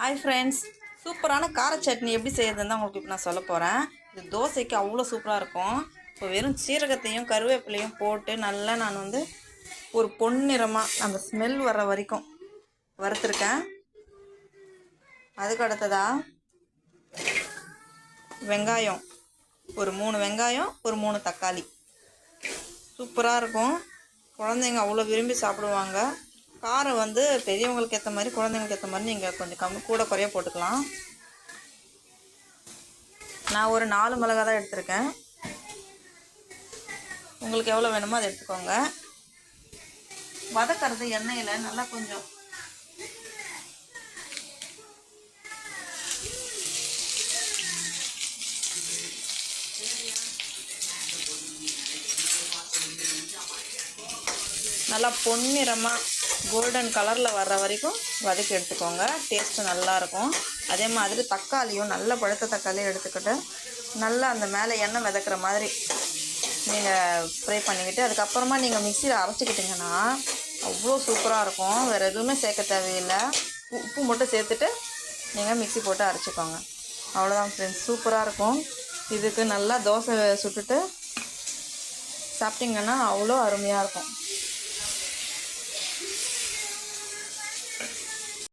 Hi friends சூப்பரான கார சட்னி எப்படி செய்யறதுன்னு தான் உங்களுக்கு இப்போ நான் சொல்ல போகிறேன் இது தோசைக்கு அவ்வளோ சூப்பராக இருக்கும். இப்போ வெறும் சீரகத்தையும் கருவேப்பிலையும் போட்டு நல்லா நான் வந்து ஒரு பொன்னிறமாக அந்த ஸ்மெல் வர்ற வரைக்கும் வறுத்துருக்கேன். அதுக்கு அடுத்ததா வெங்காயம். ஒரு மூணு வெங்காயம் ஒரு மூணு தக்காளி. சூப்பராக இருக்கும். குழந்தைங்க அவ்வளோ விரும்பி சாப்பிடுவாங்க. காரம் வந்து பெரியவங்களுக்கு ஏற்ற மாதிரி குழந்தைங்களுக்கு ஏற்ற மாதிரி நீங்கள் கொஞ்சம் கம்மி கூட குறைய போட்டுக்கலாம். நான் ஒரு நாலு மிளகா தான் எடுத்திருக்கேன். உங்களுக்கு எவ்வளோ வேணுமோ அதை எடுத்துக்கோங்க. வதக்கிறது எண்ணெயில் நல்லா கொஞ்சம். நல்லா பொன்னிறமாக கோல்டன் கலரில் வர்ற வரைக்கும் வதக்கி எடுத்துக்கோங்க. டேஸ்ட்டு நல்லாயிருக்கும். அதே மாதிரி தக்காளியும் நல்ல பழுத்த தக்காளியும் எடுத்துக்கிட்டு நல்லா அந்த மேலே எண்ணெய் விதக்கிற மாதிரி நீங்கள் ஃப்ரை பண்ணிக்கிட்டு அதுக்கப்புறமா நீங்கள் மிக்சியில் அரைச்சிக்கிட்டிங்கன்னா அவ்வளோ சூப்பராக இருக்கும். வேறு எதுவுமே சேர்க்க தேவையில்லை. உ- உப்பு மட்டும் சேர்த்துட்டு நீங்கள் மிக்ஸி போட்டு அரைச்சிக்கோங்க. அவ்வளோதான் ஃப்ரெண்ட்ஸ் சூப்பராக இருக்கும். இதுக்கு நல்லா தோசை சுட்டுட்டு சாப்பிட்டிங்கன்னா அவ்வளோ அருமையாக இருக்கும்.